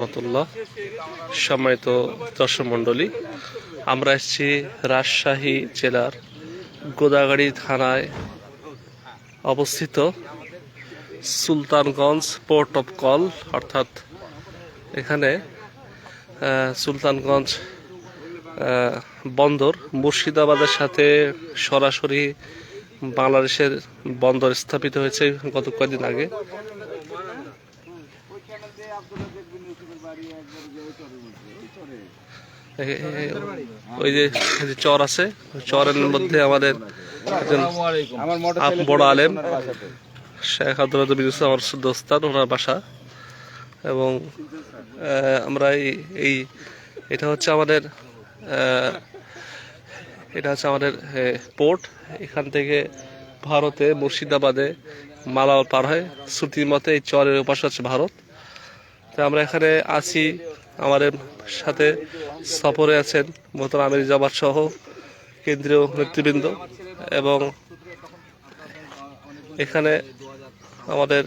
রহমতুল্লাহ, সম্মানিত দর্শক মণ্ডলী, আমরা এসেছি রাজশাহী জেলার গোদাগাড়ি থানায় অবস্থিত সুলতানগঞ্জ পোর্ট অফ কল, অর্থাৎ এখানে সুলতানগঞ্জ বন্দর মুর্শিদাবাদের সাথে সরাসরি বাংলাদেশের বন্দর স্থাপিত হয়েছে গত কয়েকদিন আগে। ওই যে চর আছে চরের মধ্যে আমাদের একজন বড় আলেম। শেখ আব্দুল আমার দোস্তান ওনার বাসা। এবং আমরা এই এটা হচ্ছে আমাদের আহ, এটা হচ্ছে আমাদের পোর্ট। এখান থেকে ভারতে মুর্শিদাবাদে মালাল পার হয়। শ্রুতির মতে এই চরের উপাস হচ্ছে ভারত। তো আমরা এখানে আছি, আমাদের সাথে সফরে আছেন মোহতার আমির জামাত সহ কেন্দ্রীয় নেতৃবৃন্দ এবং এখানে আমাদের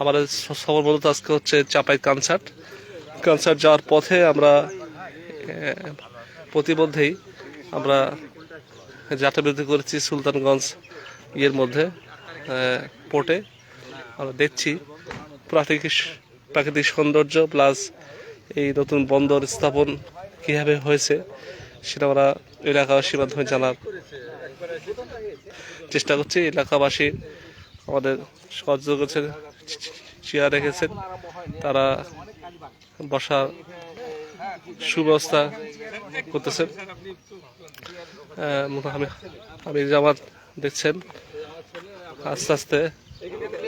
আমাদের সফর মূলত আজকে হচ্ছে চাপাই কনসার্ট কনসার্ট যাওয়ার পথে আমরা প্রতিমধ্যেই আমরা যাত্রাবিরতি করেছি সুলতানগঞ্জ ইয়ের মধ্যে পোর্টে। আমরা দেখছি প্রাকৃতিক প্রাকৃতিক সৌন্দর্য প্লাস এই নতুন বন্দর স্থাপন কীভাবে হয়েছে সেটা আমরা এলাকাবাসীর মাধ্যমে জানার চেষ্টা করছি। এলাকাবাসী আমাদের সহযোগ করেছেন, চেয়ার রেখেছেন। তারা বসার সুব্যবস্থা করতেছেন। আমি আমি জামাত দেখছেন। আস্তে আস্তে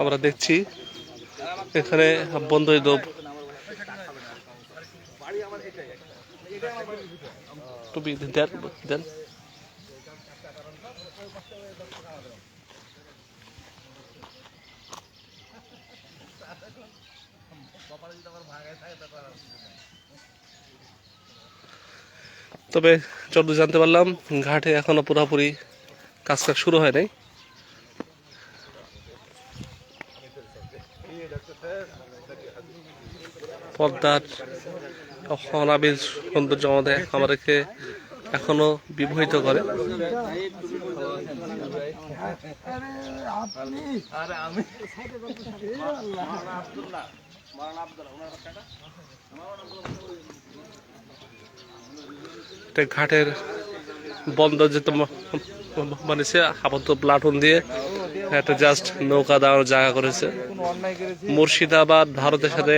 আমরা দেখছি এখানে বন্ধই দোব টুপি দেন তবে যত জানতে পারলাম, ঘাটে এখনও পুরোপুরি কাজ কাজ শুরু হয় নাই। পদ্মার অনাবিল সৌন্দর্য আমাদের আমাদেরকে এখনও বিমোহিত করে। ঘাটের বন্দর যেতে বানিয়েছে আপাতত প্লাটুন দিয়ে একটা জাস্ট নৌকা দাঁড়ানোর জায়গা করেছে। মুর্শিদাবাদ, ভারতের সাথে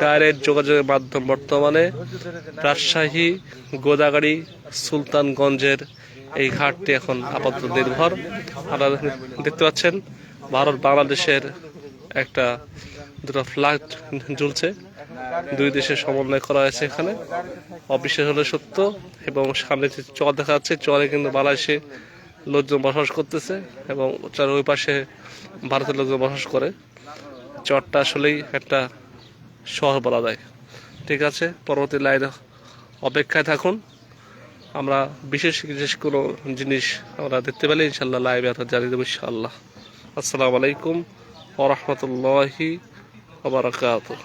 ডাইরেক্ট যোগাযোগের মাধ্যম বর্তমানে। রাজশাহী, গোদাগাড়ি, সুলতানগঞ্জের এই ঘাটটি এখন আপাতত নির্ভর। আপনারা দেখতে পাচ্ছেন, ভারত বাংলাদেশের একটা দুটো ফ্ল্যাগ ঝুলছে। দুই দেশের সমন্বয় করা হয়েছে এখানে। অবিশ্বাস হলে সত্য, এবং সামনে যে চর দেখা যাচ্ছে, চরে কিন্তু বাংলাদেশে লোকজন বসবাস করতেছে এবং চর ওই পাশে ভারতের লোকজন বসবাস করে। চরটা আসলেই একটা শহর বলা যায়। ঠিক আছে, পরবর্তী লাইনে অপেক্ষায় থাকুন। আমরা বিশেষ বিশেষ কোনো জিনিস আমরা দেখতে পেলে ইনশাল্লাহ লাইভে আপনার জানিয়ে দেবো ইনশাআল্লাহ। আসসালামু আলাইকুম ওরহমতুল্লাহি ওবরাকাতুহ